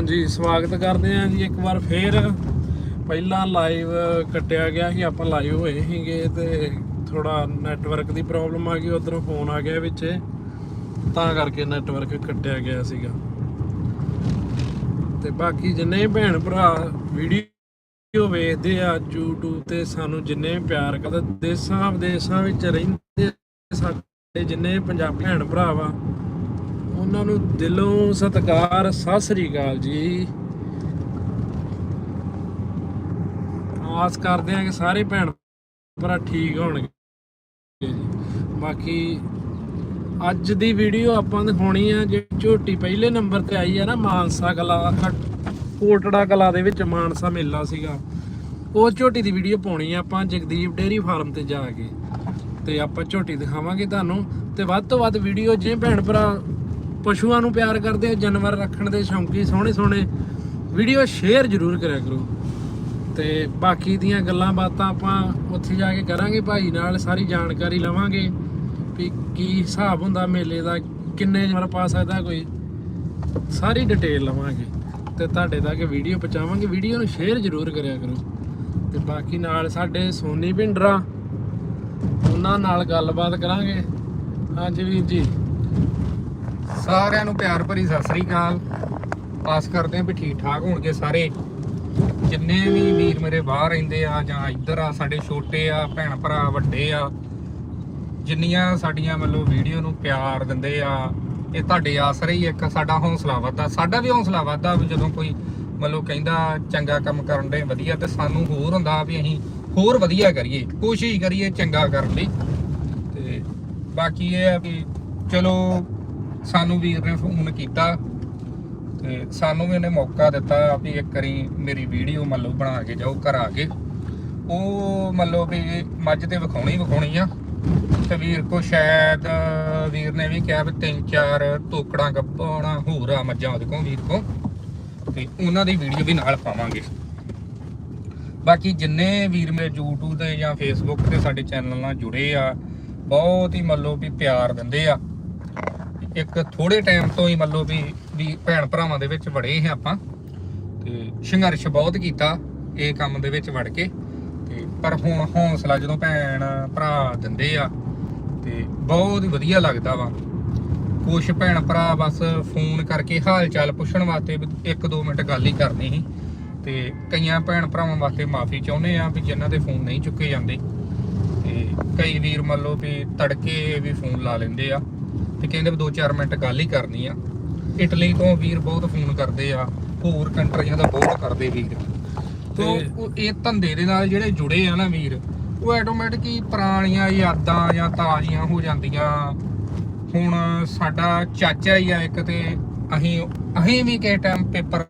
ਹਾਂਜੀ, ਸਵਾਗਤ ਕਰਦੇ ਹਾਂ ਜੀ ਇੱਕ ਵਾਰ ਫੇਰ। ਪਹਿਲਾਂ ਲਾਈਵ ਕੱਟਿਆ ਗਿਆ ਸੀ, ਆਪਾਂ ਲਾਈਵ ਹੋਏ ਸੀਗੇ ਤੇ ਥੋੜਾ ਨੈਟਵਰਕ ਦੀ ਪ੍ਰੋਬਲਮ ਆ ਗਈ, ਉਧਰੋਂ ਫੋਨ ਆ ਗਿਆ ਵਿੱਚ। ਤਾਂ ਕਰਕੇ ਨੈਟਵਰਕ ਕੱਟਿਆ ਗਿਆ ਸੀਗਾ। ਤੇ ਬਾਕੀ ਜਿੰਨੇ ਭੈਣ ਭਰਾ ਵੀਡੀਓ ਵੇਖਦੇ ਆ, YouTube ਤੇ ਸਾਨੂੰ ਜਿੰਨੇ ਪਿਆਰ ਕਰਦੇ ਦੇਸਾਂ ਵਿਦੇਸ਼ਾਂ ਵਿੱਚ ਰਹਿੰਦੇ ਸਾਡੇ ਜਿੰਨੇ ਪੰਜਾਬੀ ਭੈਣ ਭਰਾ ਵਾ ਉਹਨਾਂ ਨੂੰ ਦਿਲੋਂ ਸਤਿਕਾਰ, ਸਤਿ ਸ੍ਰੀ ਅਕਾਲ ਜੀ। ਆਸ ਕਰਦੇ ਹਾਂ ਕਿ ਸਾਰੇ ਭੈਣ ਭਰਾ ਠੀਕ ਹੋਣਗੇ ਜੀ। ਬਾਕੀ ਅੱਜ ਦੀ ਵੀਡੀਓ ਆਪਾਂ ਦਿਖਾਉਣੀ ਆ, ਜਿਹੜੀ ਝੋਟੀ ਪਹਿਲੇ ਨੰਬਰ ਤੇ ਆਈ ਆ ਨਾ, ਮਾਨਸਾ ਕਲਾ ਕੋਟੜਾ ਕਲਾ ਦੇ ਵਿੱਚ ਮਾਨਸਾ ਮੇਲਾ ਸੀਗਾ। ਉਹ ਝੋਟੀ ਦੀ ਵੀਡੀਓ ਪਾਉਣੀ ਆ ਆਪਾਂ ਜਗਦੀਪ ਡੇਰੀ ਫਾਰਮ ਤੇ ਜਾ ਕੇ। ਤੇ ਆਪਾਂ ਝੋਟੀ ਦਿਖਾਵਾਂਗੇ ਤੁਹਾਨੂੰ। ਤੇ ਵੱਧ ਤੋਂ ਵੱਧ ਵੀਡੀਓ ਜੇ ਭੈਣ ਭਰਾ ਪਸ਼ੂਆਂ ਨੂੰ ਪਿਆਰ ਕਰਦੇ ਆ ਜਾਨਵਰ ਰੱਖਣ ਦੇ ਸ਼ੌਂਕੀ, ਸੋਹਣੇ ਸੋਹਣੇ ਵੀਡੀਓ ਸ਼ੇਅਰ ਜ਼ਰੂਰ ਕਰਿਆ ਕਰੋ। ਤੇ ਬਾਕੀ ਦੀਆਂ ਗੱਲਾਂ ਬਾਤਾਂ ਆਪਾਂ ਉੱਥੇ ਜਾ ਕੇ ਕਰਾਂਗੇ ਭਾਈ ਨਾਲ, ਸਾਰੀ ਜਾਣਕਾਰੀ ਲਵਾਂਗੇ ਵੀ ਕੀ ਹਿਸਾਬ ਹੁੰਦਾ ਮੇਲੇ ਦਾ, ਕਿੰਨੇ ਜਾਨਵਰ ਪਾ ਸਕਦਾ ਕੋਈ, ਸਾਰੀ ਡਿਟੇਲ ਲਵਾਂਗੇ। ਤੇ ਤੁਹਾਡੇ ਤੱਕ ਵੀਡੀਓ ਪਹੁੰਚਾਵਾਂਗੇ ਵੀਡੀਓ ਨੂੰ ਸ਼ੇਅਰ ਜ਼ਰੂਰ ਕਰਿਆ ਕਰੋ। ਤੇ ਬਾਕੀ ਨਾਲ ਸਾਡੇ ਸੋਨੀ ਭਿੰਡਰਾ, ਉਹਨਾਂ ਨਾਲ ਗੱਲਬਾਤ ਕਰਾਂਗੇ। ਹਾਂਜੀ ਵੀਰ ਜੀ। ਸਾਰਿਆਂ ਨੂੰ ਪਿਆਰ ਭਰੀ ਸਤਿ ਸ੍ਰੀ ਅਕਾਲ। ਆਸ ਕਰਦੇ ਹਾਂ ਵੀ ਠੀਕ ਠਾਕ ਹੋਣਗੇ ਸਾਰੇ। ਜਿੰਨੇ ਵੀ ਵੀਰ ਮੇਰੇ ਬਾਹਰ ਰਹਿੰਦੇ ਆ ਜਾਂ ਇੱਧਰ ਆ, ਸਾਡੇ ਛੋਟੇ ਆ, ਭੈਣ ਭਰਾ, ਵੱਡੇ ਆ, ਜਿੰਨੀਆਂ ਸਾਡੀਆਂ ਮਤਲਬ ਵੀਡੀਓ ਨੂੰ ਪਿਆਰ ਦਿੰਦੇ ਆ, ਇਹ ਤੁਹਾਡੇ ਆਸਰੇ ਹੀ ਇੱਕ ਸਾਡਾ ਹੌਸਲਾ ਵੱਧਦਾ। ਸਾਡਾ ਵੀ ਹੌਸਲਾ ਵੱਧਦਾ ਵੀ ਜਦੋਂ ਕੋਈ ਮਤਲਬ ਕਹਿੰਦਾ ਚੰਗਾ ਕੰਮ ਕਰਨ ਦੇ ਵਧੀਆ ਤੇ ਸਾਨੂੰ ਹੋਰ ਹੁੰਦਾ ਵੀ ਅਸੀਂ ਹੋਰ ਵਧੀਆ ਕਰੀਏ, ਕੋਸ਼ਿਸ਼ ਕਰੀਏ ਚੰਗਾ ਕਰਨ ਦੀ। ਤੇ ਬਾਕੀ ਇਹ ਆ ਵੀ ਚਲੋ ਸਾਨੂੰ ਵੀਰ ਨੇ ਫੋਨ ਕੀਤਾ ਤੇ ਸਾਨੂੰ ਵੀ ਉਹਨੇ ਮੌਕਾ ਦਿੱਤਾ ਵੀ ਇੱਕ ਵਾਰੀ ਮੇਰੀ ਵੀਡੀਓ ਮੰਨ ਲਓ ਬਣਾ ਕੇ ਜਾਓ, ਘਰ ਆ ਕੇ। ਉਹ ਮੰਨ ਲਓ ਵੀ ਮੱਝ ਤੇ ਵਿਖਾਉਣੀ ਵਿਖਾਉਣੀ ਆ। ਤੇ ਵੀਰ ਕੋ ਸ਼ਾਇਦ, ਵੀਰ ਨੇ ਵੀ ਕਿਹਾ ਵੀ ਤਿੰਨ ਚਾਰ ਟੋਕੜਾਂ ਗੱਪਣਾ ਹੋਰ ਆ ਮੱਝਾਂ ਉਹਦੇ ਕੋਲ, ਵੀਰ ਕੋ ਤੇ ਉਹਨਾਂ ਦੀ ਵੀਡੀਓ ਵੀ ਨਾਲ ਪਾਵਾਂਗੇ। ਬਾਕੀ ਜਿੰਨੇ ਵੀਰ ਮੇਰੇ YouTube ਤੇ ਜਾਂ Facebook ਤੇ ਸਾਡੇ ਚੈਨਲ ਨਾਲ ਜੁੜੇ ਆ, ਬਹੁਤ ਹੀ ਮੰਨ ਲਓ ਵੀ ਪਿਆਰ ਦਿੰਦੇ ਆ। ਇੱਕ ਥੋੜੇ ਟਾਈਮ ਤੋਂ ਹੀ ਮੰਨ ਲਓ ਵੀ ਵੀ ਭੈਣ ਭਰਾਵਾਂ ਦੇ ਵਿੱਚ ਵੜੇ ਹਾਂ ਆਪਾਂ। ਤੇ ਸੰਘਰਸ਼ ਬਹੁਤ ਕੀਤਾ ਇਹ ਕੰਮ ਦੇ ਵਿੱਚ ਵੜ ਕੇ। ਤੇ ਪਰ ਹੁਣ ਹੌਸਲਾ ਜਦੋਂ ਭੈਣ ਭਰਾ ਦਿੰਦੇ ਆ, ਤੇ ਬਹੁਤ ਹੀ ਵਧੀਆ ਲੱਗਦਾ ਵਾ। ਕੁਛ ਭੈਣ ਭਰਾ ਬਸ ਫੋਨ ਕਰਕੇ ਹਾਲ ਚਾਲ ਪੁੱਛਣ ਵਾਸਤੇ ਵੀ ਇੱਕ ਦੋ ਮਿੰਟ ਗੱਲ ਹੀ ਕਰਨੀ ਸੀ। ਤੇ ਕਈਆਂ ਭੈਣ ਭਰਾਵਾਂ ਵਾਸਤੇ ਮਾਫੀ ਚਾਹੁੰਦੇ ਆ ਵੀ ਜਿਨ੍ਹਾਂ ਦੇ ਫੋਨ ਨਹੀਂ ਚੁੱਕੇ ਜਾਂਦੇ। ਤੇ ਕਈ ਵੀਰ ਮੰਨ ਲਓ ਵੀ ਤੜਕੇ ਵੀ ਫੋਨ ਲਾ ਲੈਂਦੇ ਆ। ਤੇ ਕਹਿੰਦੇ ਵੀ 2-4 ਮਿੰਟ ਗੱਲ ਹੀ ਕਰਨੀ ਆ। ਇਟਲੀ ਤੋਂ ਵੀਰ ਬਹੁਤ ਫੋਨ ਕਰਦੇ ਆ ਹੋਰ ਕੰਟਰੀਆਂ ਦਾ ਬਹੁਤ ਕਰਦੇ ਵੀਰ। ਤੋਂ ਉਹ ਇਹ ਧੰਦੇ ਦੇ ਨਾਲ ਜਿਹੜੇ ਜੁੜੇ ਆ ਨਾ ਵੀਰ ਉਹ ਆਟੋਮੈਟਿਕ ਹੀ ਪੁਰਾਣੀਆਂ ਯਾਦਾਂ ਜਾਂ ਤਾਜ਼ੀਆਂ ਹੋ ਜਾਂਦੀਆਂ। ਹੁਣ ਸਾਡਾ ਚਾਚਾ ਹੀ ਆ ਇੱਕ ਤੇ ਅਸੀਂ ਅਸੀਂ ਵੀ ਕਿਸੇ ਟਾਈਮ ਪੇਪਰ